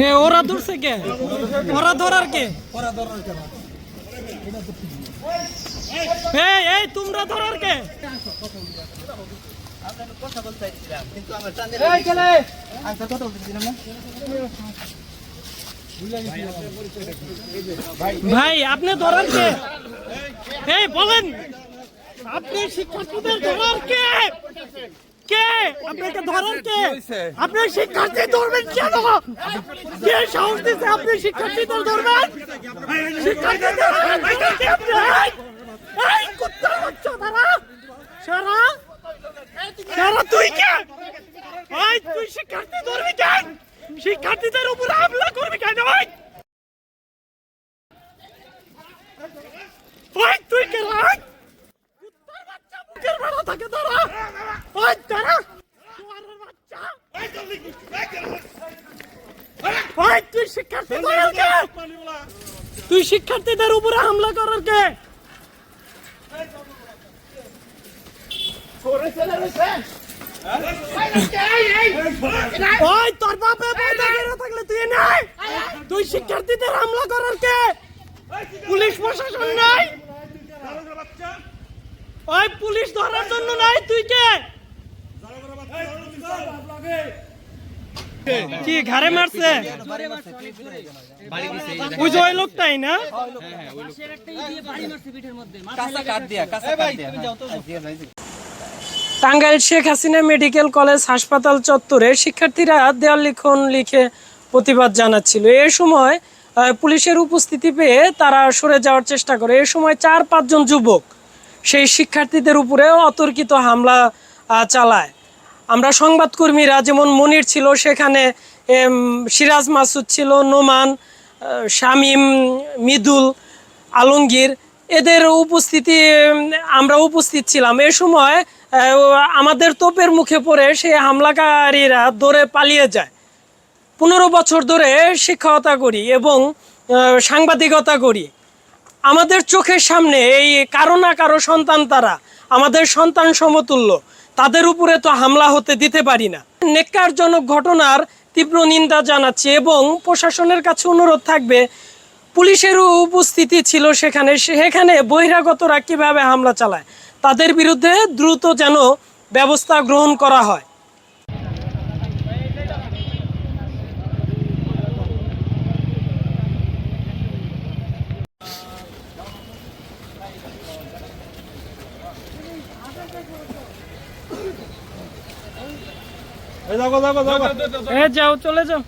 এ ওরা ধরছে কে? ওরা ধরার কে? এই এই তোমরা ধরার কে? ভাই আপনি ধরার কে? এই বলেন! আপনি শিক্ষার্থীদের ধরার কে? কে? আপনাকে ধরার কে? আপনি শিক্ষার্থী ধরবেন কেন কে সাহস দিচ্ছে আপনি ধরবেন? শিক্ষার্থীদের ধরবেন সারা? তুই কে? তুই শিক্ষার্থী ধরবি শিক্ষার্থীদের উপর হামলা করবি কেন? ভাই ওই তুই কে রাখ কুত্তার বাচ্চা মুখের বেড়া থাকে তারা ওই তারা শুয়ারের বাচ্চা ওই তুই শিক্ষার্থী তুই শিক্ষার্থীদের উপরে হামলা করার কে? ওই তোর বাপে থাকলে তুই নাই? তুই শিক্ষার্থীদের হামলা করার কে? পুলিশ প্রশাসন নাই? ওই পুলিশ ধরার জন্য নাই তুই কে? কি, ঘাড়ে মারছে? ওই যে ওই না? টাঙ্গাইল শেখ হাসিনা মেডিকেল কলেজ হাসপাতাল চত্বরে শিক্ষার্থীরা দেয়াল লিখন লিখে প্রতিবাদ জানাচ্ছিল। এ সময় পুলিশের উপস্থিতি পেয়ে তারা সরে যাওয়ার চেষ্টা করে। এ সময় চার পাঁচজন যুবক সেই শিক্ষার্থীদের উপরে অতর্কিত হামলা চালায়। আমরা সংবাদকর্মীরা, যেমন মনির ছিল সেখানে সিরাজ মাসুদ ছিল, নোমান শামীম, মৃদুল, আলমগীর, এদের উপস্থিতি আমরা উপস্থিত ছিলাম। এ সময় আমাদের তোপের মুখে পড়ে সেই হামলাকারীরা দৌড়ে পালিয়ে যায়। পনেরো বছর ধরে শিক্ষকতা করি এবং সাংবাদিকতা করি। আমাদের চোখের সামনে এই কারও না কারও সন্তান তারা, আমাদের সন্তান সমতুল্য। তাদের উপরে তো হামলা হতে দিতে পারি না। নেককারজনক ঘটনার তীব্র নিন্দা জানাচ্ছি এবং প্রশাসনের কাছে অনুরোধ থাকবে, পুলিশেরও উপস্থিতি ছিল সেখানে সেখানে বহিরাগতরা কীভাবে হামলা চালায়, তাদের বিরুদ্ধে দ্রুত যেন ব্যবস্থা গ্রহণ করা হয়। এ যাও চলে যাও।